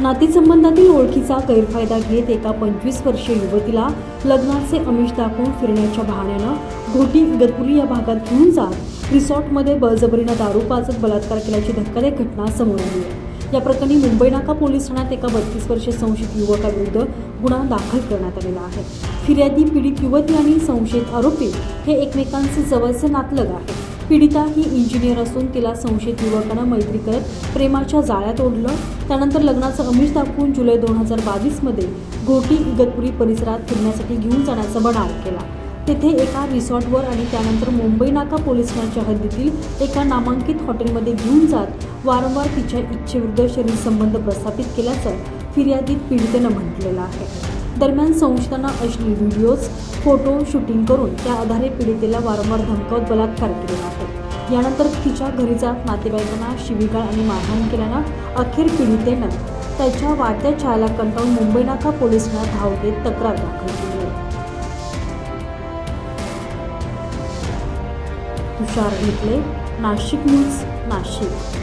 नातेसंबंधातील ओळखीचा गैरफायदा घेत एका पंचवीस वर्षीय युवतीला लग्नाचे अमिष दाखवून फिरण्याच्या बहाण्यानं घोटी इगतपुरी या भागात घेऊन जात रिसॉर्टमध्ये बळजबरीनं दारू पाजत बलात्कार केल्याची धक्कादायक घटना समोर आली आहे. या प्रकरणी मुंबई नाका पोलीस ठाण्यात एका बत्तीस वर्षीय संशयित युवकाविरुद्ध गुन्हा दाखल करण्यात आलेला आहे. फिर्यादी पीडित युवती आणि संशयित आरोपी हे एकमेकांचे जवळचे नातलग आहे पीडिता ही इंजिनियर असून तिला संशयित युवकानं मैत्री करत प्रेमाच्या जाळ्यात ओढलं. त्यानंतर लग्नाचं अमिष दाखवून जुलै दोन हजार बावीसमध्ये घोटी इगतपुरी परिसरात फिरण्यासाठी घेऊन जाण्याचा बनाव केला. तेथे एका रिसॉर्टवर आणि त्यानंतर मुंबई नाका पोलीस ठाण्याच्या हद्दीतील एका नामांकित हॉटेलमध्ये घेऊन जात वारंवार तिच्या इच्छेविरुद्ध शरीर संबंध प्रस्थापित केल्याचं फिर्यादीत पीडितेनं म्हटलेलं आहे. दरम्यान संशयितांना अश्लील व्हिडिओज फोटो शूटिंग करून त्या आधारे पीडितेला वारंवार धमकावत बलात्कार केलेला आहे यानंतर तिच्या घरी जात नातेवाईकांना शिवीगाळ आणि मारहाण केल्यानं अखेर पीडितेनं त्याच्या वाढत्या छायाला कंटाळून मुंबई नाका पोलीस ठाण्यात धाव देत तक्रार दाखल केली. आहे तुषार घेतले नाशिक न्यूज नाशिक.